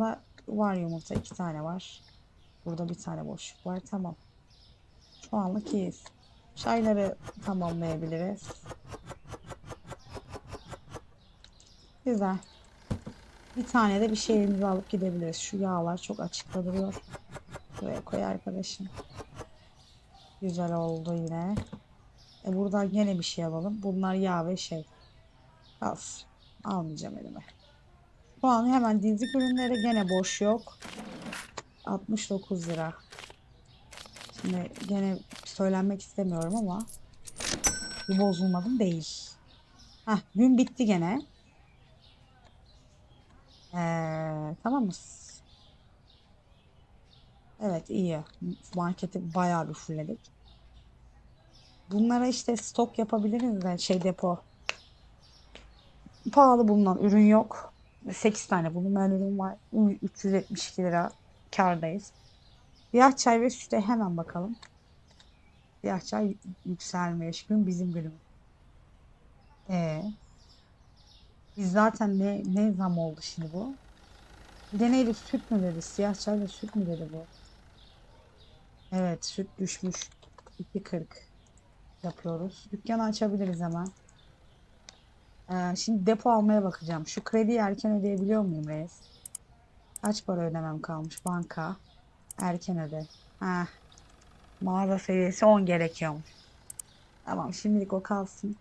Aslında var yumurta iki tane var. Burada bir tane boşluk var. Tamam. Şu anlık iyiyiz. Çayları tamamlayabiliriz. Güzel. Bir tane de bir şeyimizi alıp gidebiliriz. Şu yağlar çok açıkta duruyor. Buraya koy arkadaşım. Güzel oldu yine. E buradan yine bir şey alalım. Bunlar yağ ve şey. Kalsın. Almayacağım elime. Şu an hemen dizik ürünleri gene boş yok. 69 lira. Şimdi gene söylenmek istemiyorum ama bir bozulmadım değil. Hah gün bitti gene. Ee, tamam mı? Evet iyi. Marketi bayağı bir. Bunlara işte stok yapabiliriz de şey depo. Pahalı bulunan ürün yok. 8 tane bulunan ürün var. 372 lira kardayız. Siyah çay ve süte hemen bakalım. Siyah çay yükselmiş. Gün bizim günümüz. Ee, biz zaten ne, ne zam oldu şimdi bu? Bir? Süt mü dedi? Siyah çay ve süt mü dedi bu? Evet süt düşmüş. 2.40 yapıyoruz. Dükkanı açabiliriz hemen. Ee, şimdi depo almaya bakacağım. Şu krediyi erken ödeyebiliyor muyum reis? Kaç para ödemem kalmış? Banka. Erken öde. Heh. Mağaza seviyesi 10 gerekiyormuş. Tamam şimdilik o kalsın.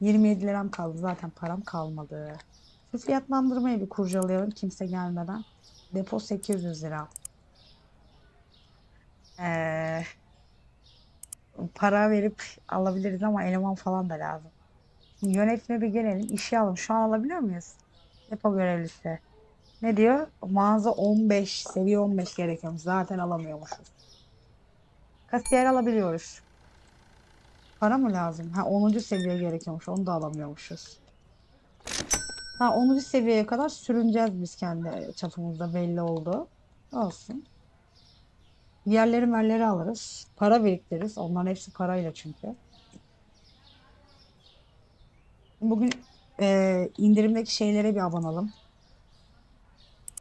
27 liram kaldı. Zaten param kalmadı. Şu fiyatlandırmayı bir kurcalayalım kimse gelmeden. Depo 800 lira. Ee, para verip alabiliriz ama eleman falan da lazım. Yönetime bir gelelim. İşe alın. Şu an alabiliyor muyuz? Depo görevlisi. Ne diyor? Mağaza 15, seviye 15 gerekiyormuş. Zaten alamıyormuşuz. Kasiyer alabiliyoruz. Para mı lazım? Ha 10. seviye gerekiyormuş. Onu da alamıyormuşuz. Ha 10. seviyeye kadar sürüneceğiz biz kendi çapımızda belli oldu. Olsun. Diğerleri merleri alırız. Para biriktiririz. Onların hepsi parayla çünkü. Bugün e, indirimdeki şeylere bir abanalım.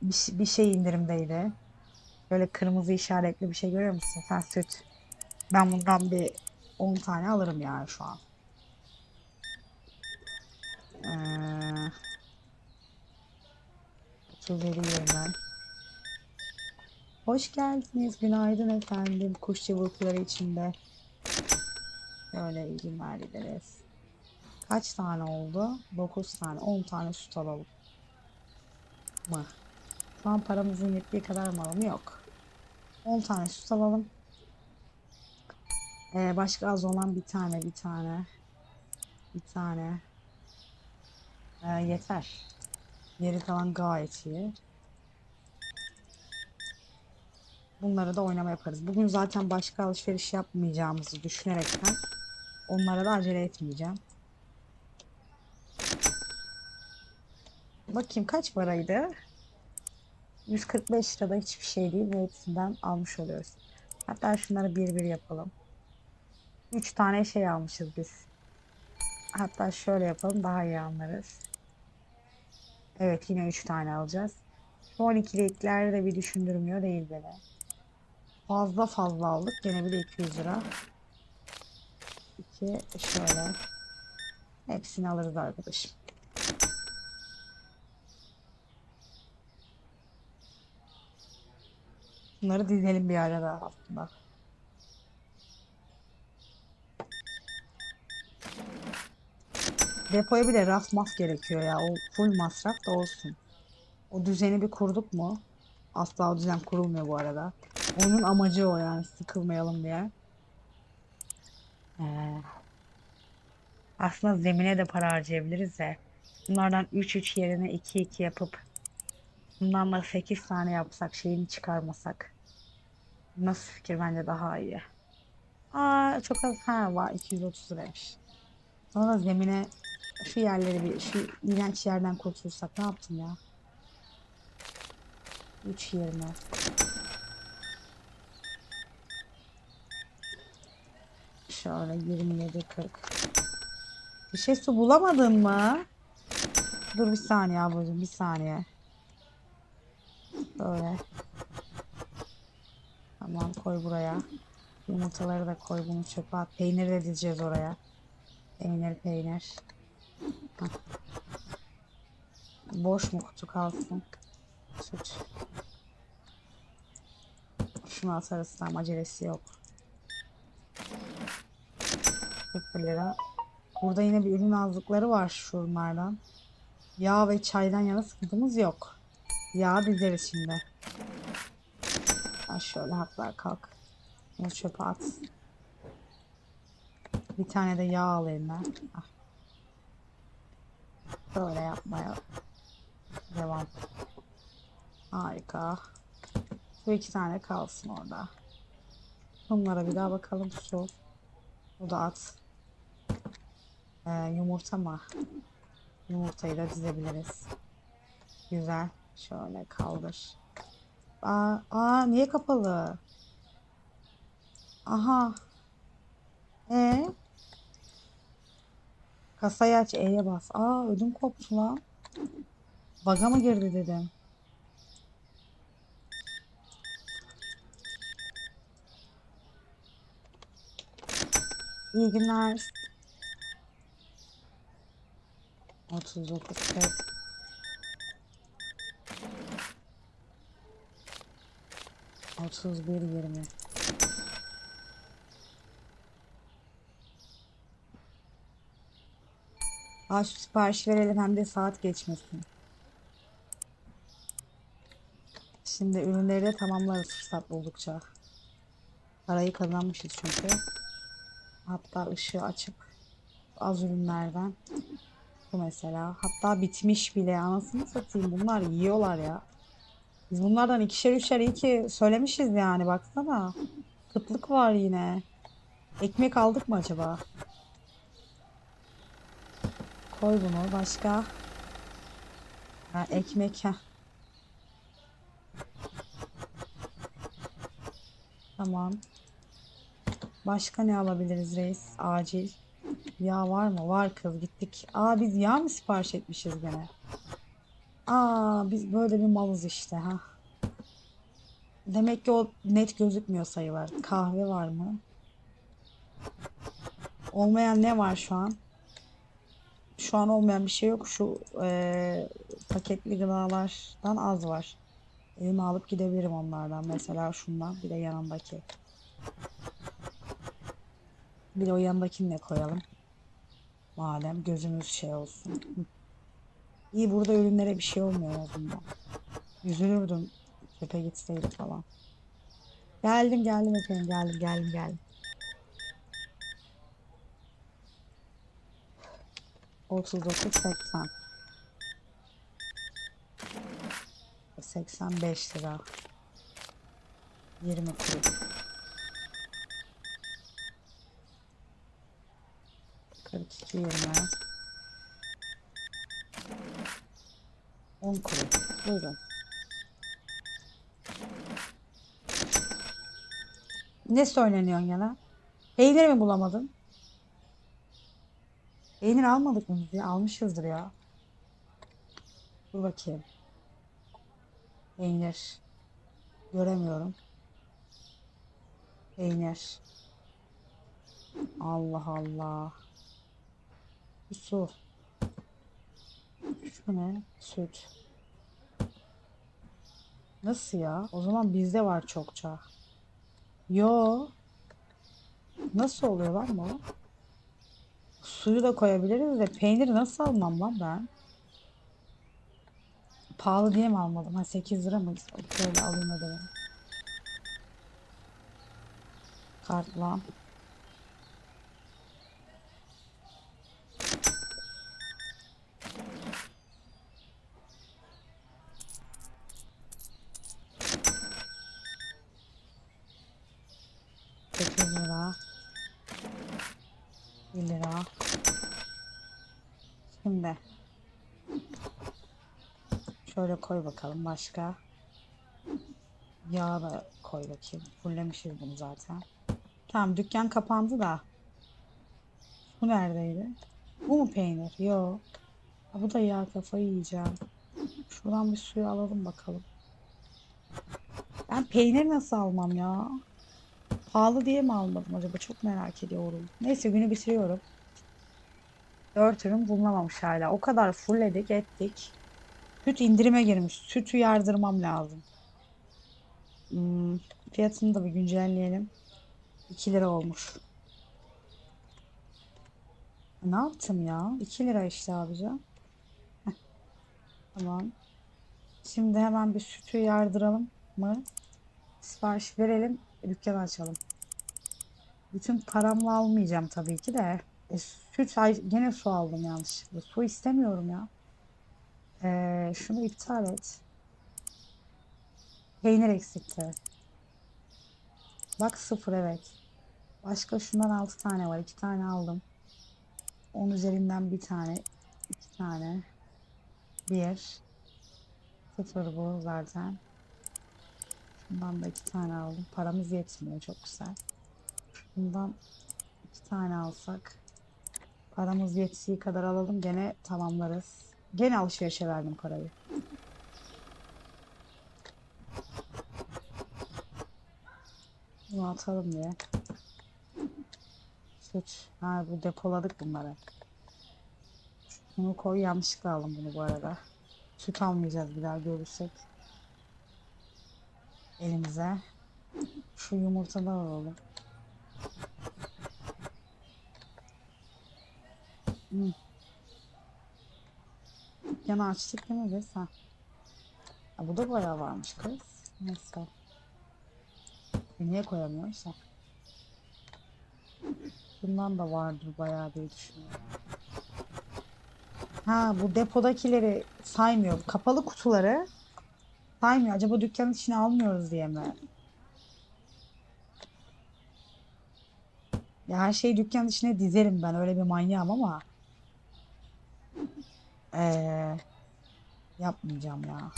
Bir, bir şey indirimdeydi. Böyle kırmızı işaretli bir şey görüyor musun? Sen süt. Ben bundan bir 10 tane alırım yani şu an. Ee, 37 20. Hoş geldiniz. Günaydın efendim. Kuş cıvıltıları içinde. Şöyle iyi günler dileriz. Kaç tane oldu? 9 tane. 10 tane süt alalım. Mı? Şu an paramızın yettiği kadar mı alalım? Yok. 10 tane süt alalım. Ee, başka az olan bir tane, bir tane. Bir tane. Ee, yeter. Geri kalan gayet iyi. Bunları da oynama yaparız. Bugün zaten başka alışveriş yapmayacağımızı düşünerekten onlara da acele etmeyeceğim. Bakayım kaç paraydı? 145 lirada hiçbir şey değil ve hepsinden almış oluyoruz. Hatta şunları bir bir yapalım. 3 tane şey almışız biz. Hatta şöyle yapalım daha iyi anlarız. Evet yine 3 tane alacağız. Şu 12'likler de bir düşündürmüyor değil beni. Fazla fazla aldık. Gene bir de 200 lira. 2 şöyle. Hepsini alırız arkadaşım. Bunları dizelim bir arada aslında. Depoya bir de raf maf gerekiyor ya. O full masraf da olsun. O düzeni bir kurduk mu? Asla o düzen kurulmuyor bu arada. Onun amacı o yani sıkılmayalım diye. Ee, aslında zemine de para harcayabiliriz de. Bunlardan 3-3 yerine 2-2 yapıp bundan da 8 tane yapsak şeyini çıkarmasak. Nasıl fikir bence daha iyi. Aa çok az ha var 230 liraymış. Sonra zemine şu yerleri bir şu iğrenç yerden kurtulsak ne yaptım ya? 3 yerine. Şöyle 27 40. Bir şey su bulamadın mı? Dur bir saniye ablacığım bir saniye. Böyle. Tamam koy buraya. Yumurtaları da koy bunu çöpe at. Peyniri de dizeceğiz oraya. Peynir peynir. Boş mu kutu kalsın? Süt. Şunu atarız tam acelesi yok. 40 lira. Burada yine bir ürün azlıkları var şunlardan. Yağ ve çaydan yana sıkıntımız yok. Yağ dizeriz şimdi. Ha şöyle hatta kalk. Bunu çöpe at. Bir tane de yağ al elinden. Ah. Böyle yapmaya devam. Harika. Bu iki tane kalsın orada. Bunlara bir daha bakalım su. Bu da at. Ee, yumurta mı? Yumurtayı da dizebiliriz. Güzel. Şöyle kaldır. Aa, aa niye kapalı? Aha. E Kasayı aç E'ye bas. Aa ödüm koptu lan. Baga mı girdi dedim. İyi günler. 39 evet. Otuz bir. Aa şu sipariş verelim hem de saat geçmesin. Şimdi ürünleri de tamamlarız fırsat buldukça. Parayı kazanmışız çünkü. Hatta ışığı açıp az ürünlerden bu mesela. Hatta bitmiş bile anasını satayım. Bunlar yiyorlar ya. Biz bunlardan ikişer üçer iyi ki söylemişiz yani baksana. Kıtlık var yine. Ekmek aldık mı acaba? Koy bunu başka. Ha, ekmek ha. Tamam. Başka ne alabiliriz reis? Acil. Yağ var mı? Var kız gittik. Aa biz yağ mı sipariş etmişiz gene? Aa biz böyle bir malız işte ha. Demek ki o net gözükmüyor sayılar. Kahve var mı? Olmayan ne var şu an? Şu an olmayan bir şey yok. Şu eee, paketli gıdalardan az var. Elime alıp gidebilirim onlardan. Mesela şundan bir de yanındaki. Bir de o yanındakini de koyalım. Madem gözümüz şey olsun. İyi burada ürünlere bir şey olmuyor en azından. Üzülürdüm çöpe gitseydi falan. Geldim geldim efendim geldim geldim geldim. 39 80 85 lira 20 kuruş 42 20 10 kuruş buyurun. Ne söyleniyorsun yana? Peynir mi bulamadın? Peynir almadık mı ya? Almışızdır ya. Dur bakayım. Peynir. Göremiyorum. Peynir. Allah Allah. Bu su şu ne süt. Nasıl ya? O zaman bizde var çokça. Yo. Nasıl oluyor lan bu? Suyu da koyabiliriz de peyniri nasıl almam lan ben? Pahalı diye mi almadım? Ha 8 lira mı? Böyle alayım ödedim kartla Sekiz lira. Bir lira. Şimdi. Şöyle koy bakalım başka. Yağ da koy bakayım. Fullemişiz bunu zaten. Tamam dükkan kapandı da. Bu neredeydi? Bu mu peynir? Yok. Bu da yağ kafayı yiyeceğim. Şuradan bir suyu alalım bakalım. Ben peynir nasıl almam ya? Pahalı diye mi almadım acaba? Çok merak ediyorum. Neyse günü bitiriyorum. Dört ürün bulunamamış hala. O kadar fullledik ettik. Süt indirime girmiş. Sütü yardırmam lazım. Hmm, fiyatını da bir güncelleyelim. 2 lira olmuş. Ne yaptım ya? 2 lira işte abica. Heh. Tamam. Şimdi hemen bir sütü yardıralım mı? Sipariş verelim. Dükkan açalım. Bütün paramla almayacağım tabii ki de. E, süt ay gene su aldım yanlışlıkla. Su istemiyorum ya. Ee, şunu iptal et. Peynir eksikti. Bak sıfır evet. Başka şundan 6 tane var. 2 tane aldım. 10 üzerinden bir tane. 2 tane. 1. Sıfır bu zaten. Şundan da 2 tane aldım. Paramız yetmiyor. Çok güzel. Bundan 2 tane alsak. Paramız yettiği kadar alalım. Gene tamamlarız. Gene alışverişe verdim parayı. Bunu atalım diye. Süt. Ha bu depoladık bunları. Bunu koy yanlışlıkla aldım bunu bu arada. Süt almayacağız bir daha görürsek. Elimize. Şu yumurtadan alalım. Hmm. Yana açtık değil mi biz? Ha. Ha, bu da bayağı varmış kız. Neyse. E, niye koyamıyoruz ha? Bundan da vardır bayağı diye düşünüyorum. Ha bu depodakileri saymıyor. Kapalı kutuları saymıyor. Acaba dükkanın içine almıyoruz diye mi? Ya her şeyi dükkanın içine dizerim ben. Öyle bir manyağım ama. Ee, yapmayacağım ya.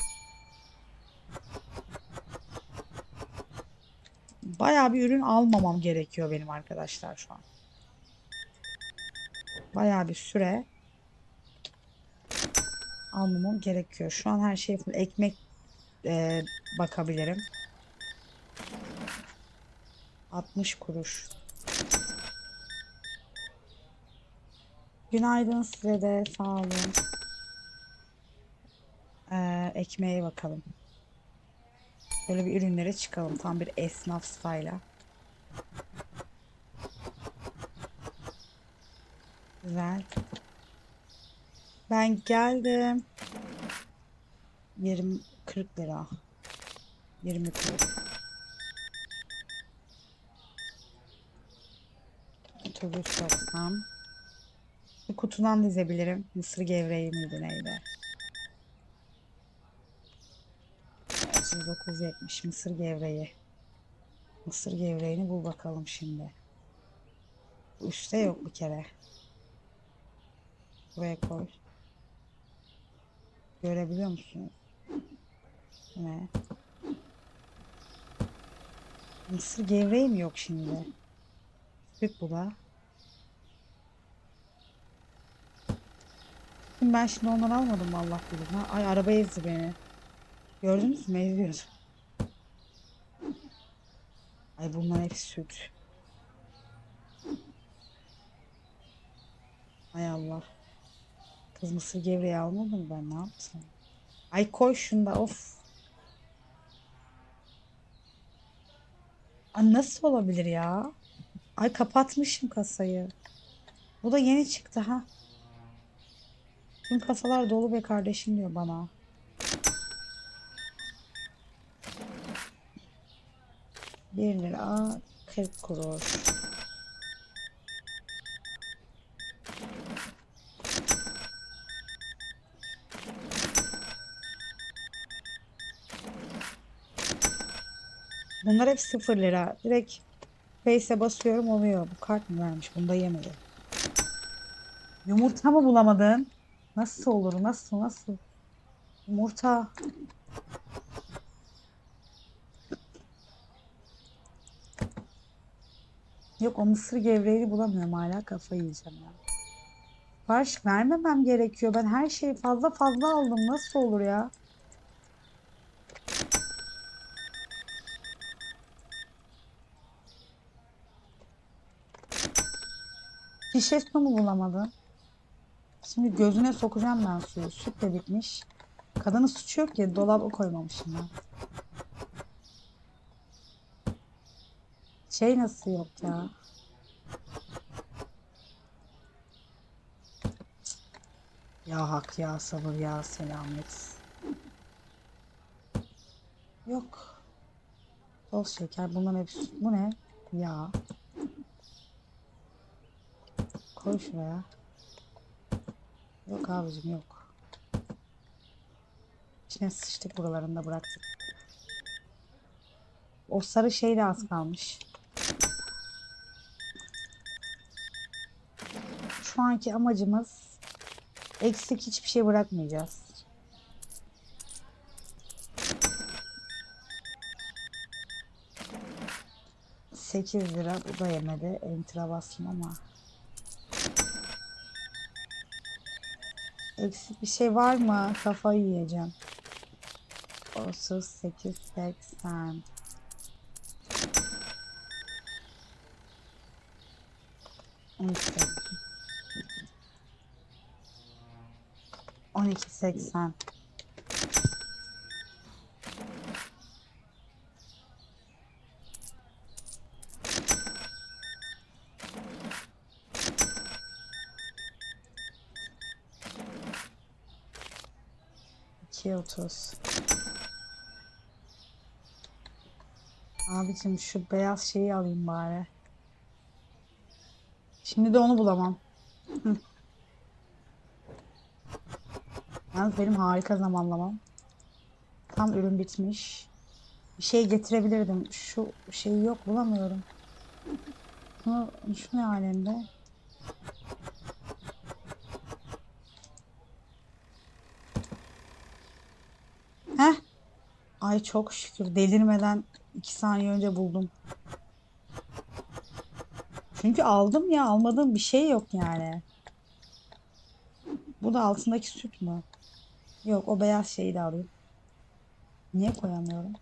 Bayağı bir ürün almamam gerekiyor benim arkadaşlar şu an. Bayağı bir süre almamam gerekiyor. Şu an her şey. Ekmek e, bakabilirim. 60 kuruş. Günaydın size de sağ olun. Ekmeğe bakalım. Böyle bir ürünlere çıkalım. Tam bir esnaf style'a. Güzel. Ben geldim. 20 40 lira. 20 kuruş. Otobüs 90. Bir kutudan dizebilirim. Mısır gevreği miydi neydi? 3970 mısır gevreği. Mısır gevreğini bul bakalım şimdi. Bu Üstte yok bir kere. Buraya koy. Görebiliyor musunuz? Ne? Mısır gevreği mi yok şimdi? Süt bu da. Ben şimdi ondan almadım Allah bilir. Ha, ay araba ezdi beni. Gördünüz mü? Eziyordu. Ay bunlar hepsi süt. Ay Allah. Kız mısır gevreği almadım ben ne yaptım? Ay koy şunda of. Ay nasıl olabilir ya? Ay kapatmışım kasayı. Bu da yeni çıktı ha. Tüm kasalar dolu be kardeşim diyor bana. Bir lira 40 kuruş. Bunlar hep 0 lira. Direkt Face'e basıyorum oluyor. Bu kart mı vermiş? Bunda yemedi. Yumurta mı bulamadın? Nasıl olur? Nasıl? Nasıl? Yumurta. Yok o mısır gevreğini bulamıyorum hala kafayı yiyeceğim ya. Barış vermemem gerekiyor. Ben her şeyi fazla fazla aldım. Nasıl olur ya? Şişe su mu bulamadın? Şimdi gözüne sokacağım ben suyu. Süt de bitmiş. Kadının suçu yok ya dolaba koymamışım ben. Şey nasıl yok ya? Ya hak ya sabır ya selamet. Yok. Toz şeker bunların hepsi. Bu ne? Yağ. Koy şuraya. Yok abicim yok. İçine sıçtık buralarında bıraktık. O sarı şey de az kalmış. Şu anki amacımız Eksik hiçbir şey bırakmayacağız. Sekiz lira bu da yemedi. Enter'a bastım ama. Eksik bir şey var mı? Kafayı yiyeceğim. 38 80 18 12.80. otuz. Abicim şu beyaz şeyi alayım bari. Şimdi de onu bulamam. Yalnız benim harika zamanlamam. Tam ürün bitmiş. Bir şey getirebilirdim. Şu şeyi yok bulamıyorum. Şunu, şu ne halinde? Heh. Ay çok şükür delirmeden iki saniye önce buldum. Çünkü aldım ya almadığım bir şey yok yani. Bu da altındaki süt mü? Yok o beyaz şeyi de alayım. Niye koyamıyorum?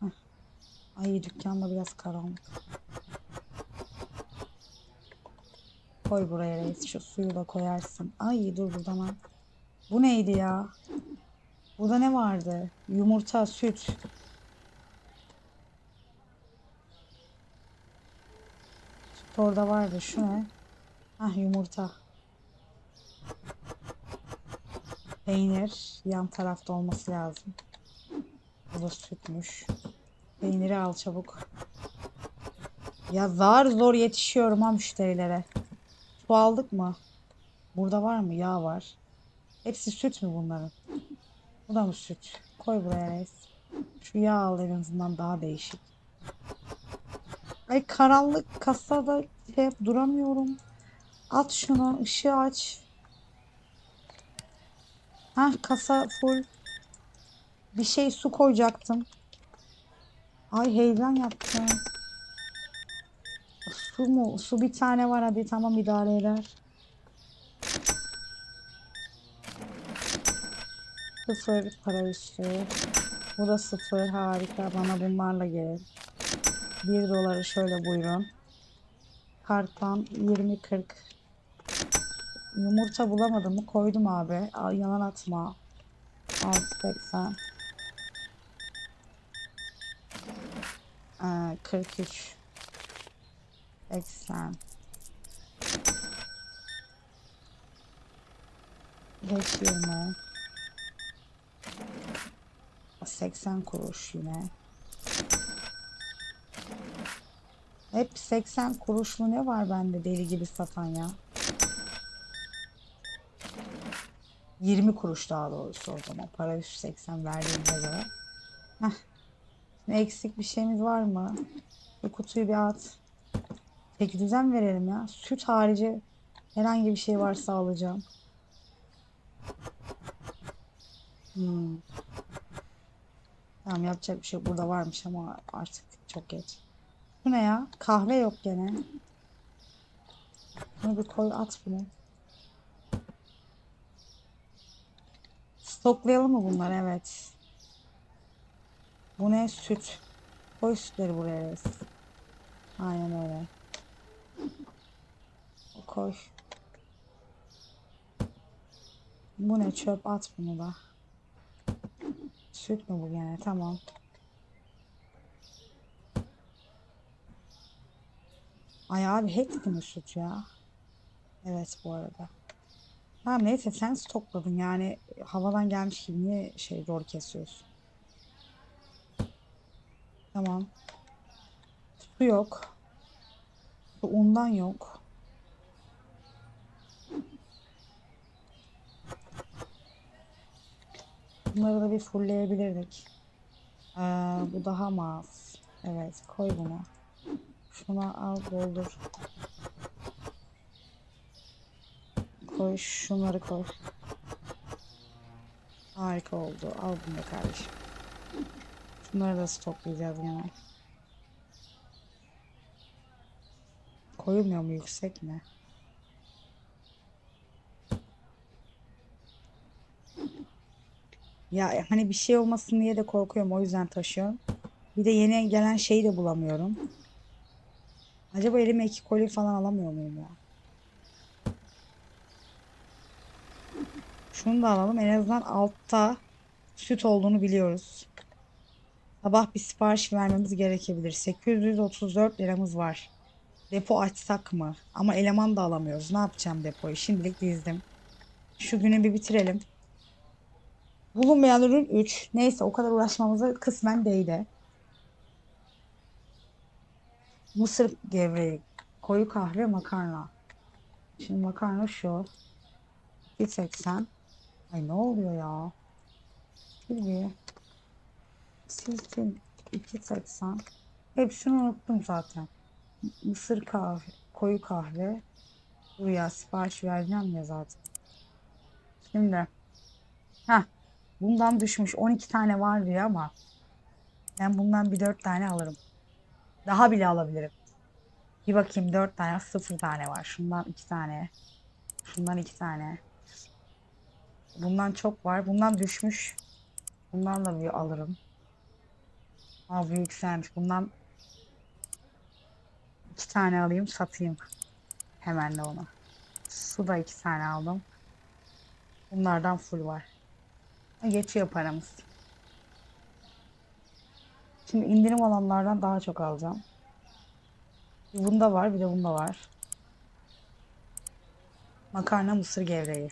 Heh. Ay dükkanda biraz karanlık. Koy buraya reis. Şu suyu da koyarsın. Ay dur buradan al. Bu neydi ya? Burada ne vardı? Yumurta, süt. Süt orada vardı. Şu ne? Hah yumurta. Peynir yan tarafta olması lazım. Bu da sütmüş. Peyniri al çabuk. Ya zar zor yetişiyorum ha müşterilere. Su aldık mı? Burada var mı? Yağ var. Hepsi süt mü bunların? Bu da mı süt? Koy buraya reis. Şu yağ al en azından daha değişik. Ay karanlık kasada şey duramıyorum. At şunu, ışığı aç. Ha kasa full. Bir şey su koyacaktım. Ay heyecan yaptım. Su mu? Su bir tane var hadi tamam idare eder. Sıfır para üstü. Bu da sıfır harika bana bunlarla gelin. 1 doları şöyle buyurun. Karttan 20-40. Yumurta bulamadım mı koydum abi. Al, yalan atma. 6.80. Ee, 43. 80. 5.20. 80 kuruş yine. Hep 80 kuruşlu ne var bende deli gibi satan ya. 20 kuruş daha doğrusu o zaman. Para 180 verdiğimize göre. Heh. Eksik bir şeyimiz var mı? Bu kutuyu bir at. Peki düzen verelim ya. Süt harici herhangi bir şey varsa alacağım. Hmm. Tamam yapacak bir şey. Burada varmış ama artık çok geç. Bu ne ya? Kahve yok gene. Bunu bir koy at bunu. Stoklayalım mı bunları? Evet. Bu ne? Süt. Koy sütleri buraya. Aynen öyle. koy. Bu ne çöp at bunu da. Süt mü bu gene? Tamam. Ay abi hepsi mi süt ya? Evet bu arada. Tamam neyse sen stokladın yani havadan gelmiş gibi niye şey rol kesiyorsun? Tamam. Su yok. Su undan yok. Bunları da bir fullleyebilirdik. Ee, bu daha mı az? Evet koy bunu. Şuna al doldur. Koy şunları koy. Harika oldu. Al bunu da kardeşim. Şunları da stoklayacağız gene. Koyulmuyor mu yüksek mi? Ya hani bir şey olmasın diye de korkuyorum o yüzden taşıyorum. Bir de yeni gelen şeyi de bulamıyorum. Acaba elime iki koli falan alamıyor muyum ya? Şunu da alalım. En azından altta süt olduğunu biliyoruz. Sabah bir sipariş vermemiz gerekebilir. 834 liramız var. Depo açsak mı? Ama eleman da alamıyoruz. Ne yapacağım depoyu? Şimdilik dizdim. Şu günü bir bitirelim. Bulunmayan ürün 3. Neyse o kadar uğraşmamıza kısmen değdi. Mısır gevreği, koyu kahve, makarna. Şimdi makarna şu. 2.80. Ay ne oluyor ya? Şimdi silsin 2.80. Hepsini unuttum zaten. Mısır kahve, koyu kahve. Dur ya sipariş vereceğim ya zaten. Şimdi. ha Bundan düşmüş 12 tane var diyor ama ben bundan bir 4 tane alırım. Daha bile alabilirim. Bir bakayım 4 tane 0 tane var. Şundan 2 tane. Şundan 2 tane. Bundan çok var. Bundan düşmüş. Bundan da bir alırım. Aa bu yükselmiş. Bundan 2 tane alayım satayım. Hemen de onu. Su da 2 tane aldım. Bunlardan full var. Geçiyor paramız. Şimdi indirim alanlardan daha çok alacağım. Bunda var bir de bunda var. Makarna mısır gevreği.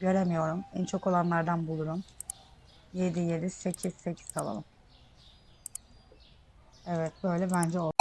Göremiyorum. En çok olanlardan bulurum. 7 7 8 8 alalım. Evet böyle bence oldu.